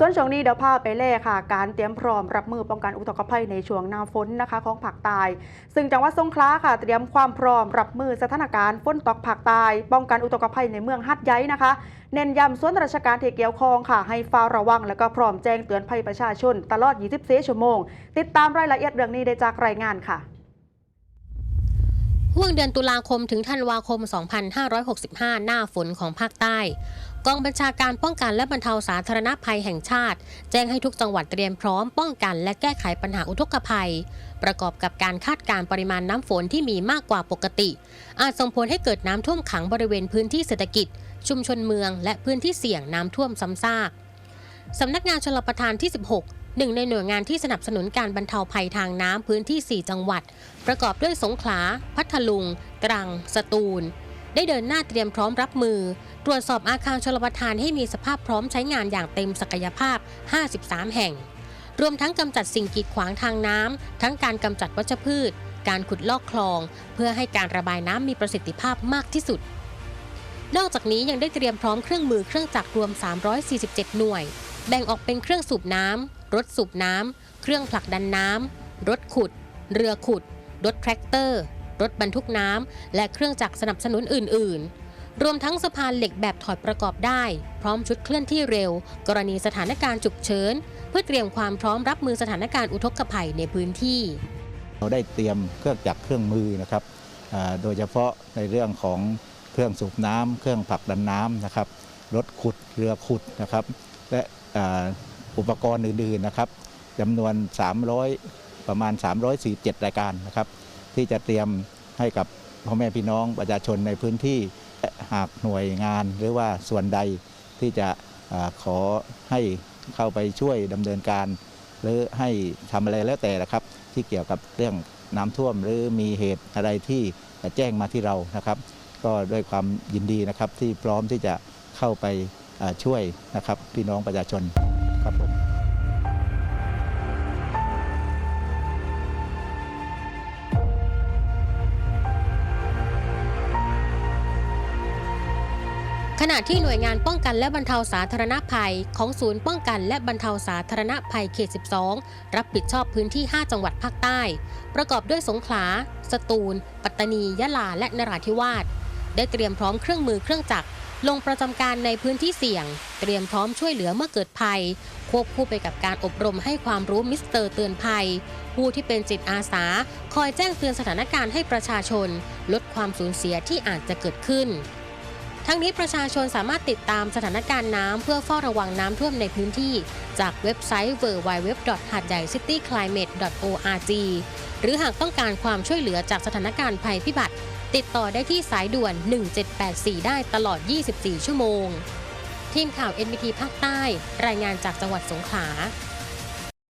ส่วนช่วงนี้เดี๋ยวพาไปเล่ค่ะ การเตรียมพร้อมรับมือป้องกันอุทกภัยในช่วงหน้าฝนนะคะของภาคใต้ ซึ่งจังหวัดสงขลาค่ะ เตรียมความพร้อมรับมือสถานการณ์ฝนตกภาคใต้ป้องกันอุทกภัยในเมืองฮัดไย้นะคะ เน้นย้ำส่วนราชการที่เกี่ยวข้องค่ะ ให้เฝ้าระวัง และก็พร้อมแจ้งเตือนภัยประชาชน ตลอด 24 ชั่วโมง ติดตามรายละเอียดเรื่องนี้ได้จากรายงานค่ะ ห่วงเดือนตุลาคมถึงธันวาคม 2565 หน้าฝนของภาคใต้ กองบัญชาการป้องกันและบรรเทาสาธารณภัยแห่งชาติ แจ้งให้ทุกจังหวัดเตรียมพร้อมป้องกันและแก้ไขปัญหาอุทกภัย ประกอบกับการคาดการณ์ปริมาณน้ำฝนที่มีมากกว่าปกติ อาจส่งผลให้เกิดน้ำท่วมขังบริเวณพื้นที่เศรษฐกิจ ชุมชนเมือง และพื้นที่เสี่ยงน้ำท่วมซ้ำซากสำนักงานชลประทานที่ 16 หนึ่งในหน่วยงานที่สนับสนุนการบรรเทาภัยทางน้ำพื้นที่ 4 จังหวัด ประกอบด้วยสงขลา พัทลุง ตรัง สตูล ได้เดินหน้าเตรียมพร้อมรับมือ ตรวจสอบอาคารชลประทานให้มีสภาพพร้อมใช้งานอย่างเต็มศักยภาพ 53 แห่ง รวมทั้งกำจัดสิ่งกีดขวางทางน้ำทั้งการกำจัดวัชพืช การขุดลอกคลอง เพื่อให้การระบายน้ำมีประสิทธิภาพมากที่สุด นอกจากนี้ยังได้เตรียมพร้อมเครื่องมือเครื่องจักรรวม 347 หน่วย แบ่งออกเป็นเครื่องสูบน้ำ รถสูบน้ำ เครื่องผลักดันน้ำ รถขุด เรือขุด รถแทรกเตอร์ รถบรรทุกน้ำ และเครื่องจักรสนับสนุนอื่น ๆ รวมทั้งสะพานเหล็กแบบถอดประกอบได้ พร้อมชุดเคลื่อนที่เร็ว กรณีสถานการณ์ฉุกเฉิน เพื่อเตรียมความพร้อมรับมือสถานการณ์อุทกภัยในพื้นที่ เราได้เตรียมเครื่องจักรเครื่องมือนะครับโดยเฉพาะในเรื่องของเครื่องสูบน้ำเครื่องผลักดันน้ำนะครับ รถขุด เรือขุดนะครับ และ อุปกรณ์อื่นๆนะครับจำนวน 300 ประมาณ 347 รายการนะครับ ที่จะเตรียมให้กับพ่อแม่พี่น้องประชาชนในพื้นที่หากหน่วยงานหรือว่าส่วนใดที่จะขอให้เข้าไปช่วยดำเนินการ หรือให้ทำอะไรแล้วแต่ละครับ ที่เกี่ยวกับเรื่องน้ำท่วม หรือมีเหตุอะไรที่แจ้งมาที่เรานะครับ ก็ด้วยความยินดีนะครับที่พร้อมที่จะเข้าไปช่วยนะครับพี่น้องประชาชน ครับผมขณะที่หน่วยงานป้องกันและบรรเทาสาธารณภัย ของศูนย์ป้องกันและบรรเทาสาธารณภัยเขต 12 รับผิดชอบพื้นที่ 5 จังหวัดภาคใต้ ประกอบด้วยสงขลา สตูล ปัตตานี ยะลา และนราธิวาส ได้เตรียมพร้อมเครื่องมือเครื่องจักรลงประจำการในพื้นที่เสี่ยง เตรียมพร้อมช่วยเหลือเมื่อเกิดภัย ควบคู่ไปกับการอบรมให้ความรู้มิสเตอร์เตือนภัย ผู้ที่เป็นจิตอาสา คอยแจ้งเตือนสถานการณ์ให้ประชาชน ลดความสูญเสียที่อาจจะเกิดขึ้น ทั้งนี้ประชาชนสามารถติดตามสถานการณ์น้ำเพื่อเฝ้าระวังน้ำท่วมในพื้นที่ จากเว็บไซต์ www.hadyaiCityClimate.org หรือหากต้องการความช่วยเหลือจากสถานการณ์ภัยพิบัติ ติดต่อได้ที่สายด่วน 1784 ได้ตลอด 24 ชั่วโมง ทีมข่าว NBT ภาคใต้ รายงานจากจังหวัดสงขลา